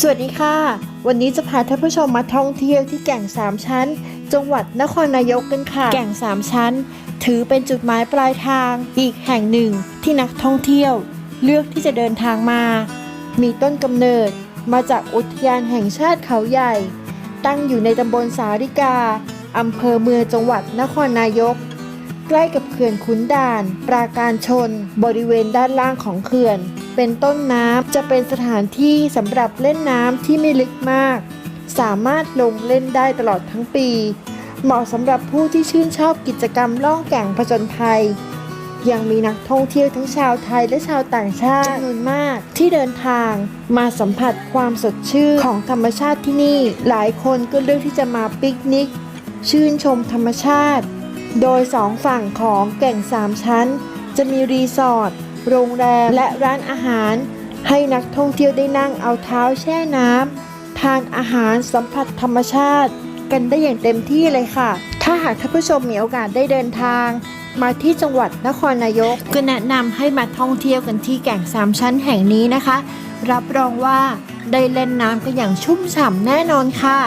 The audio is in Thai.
สวัสดีค่ะ วันนี้จะพาท่านผู้ชมมาท่องเที่ยวที่แก่งสามชั้น จังหวัดนครนายกกันค่ะ แก่งสามชั้น ถือเป็นจุดหมายปลายทางอีกแห่งหนึ่งที่นักท่องเที่ยว เลือกที่จะเดินทางมา มีต้นกำเนิดมาจากอุทยานแห่งชาติเขาใหญ่ ตั้งอยู่ในตำบลสาริกาอำเภอเมืองจังหวัดนครนายก ใกล้กับเขื่อนขุนด่าน ปราการชน บริเวณด้านล่างของเขื่อน เป็นต้นน้ำจะเป็นสถานที่สำหรับเล่นน้ำที่ไม่ลึกมาก สามารถลงเล่นได้ตลอดทั้งปี เหมาะสำหรับผู้ที่ชื่นชอบกิจกรรมล่องแก่งผจญภัย ยังมีนักท่องเที่ยวทั้งชาวไทยและชาวต่างชาติจำนวนมาก ที่เดินทางมาสัมผัสความสดชื่นของธรรมชาติที่นี่ หลายคนก็เลือกที่จะมาปิกนิก ชื่นชมธรรมชาติ โดยสองฝั่งของแก่งสามชั้น จะมีรีสอร์ท โรงแรมและร้านอาหาร ให้นักท่องเที่ยวได้นั่งเอาเท้าแช่น้ำทานอาหารสัมผัสธรรมชาติ กันได้อย่างเต็มที่เลยค่ะ ถ้าหากท่านผู้ชมมีโอกาสได้เดินทาง มาที่จังหวัดนครนายก ก็แนะนำให้มาท่องเที่ยวกันที่แก่งสามชั้นแห่งนี้นะคะ รับรองว่าได้เล่นน้ำกันอย่างชุ่มฉ่ำแน่นอนค่ะ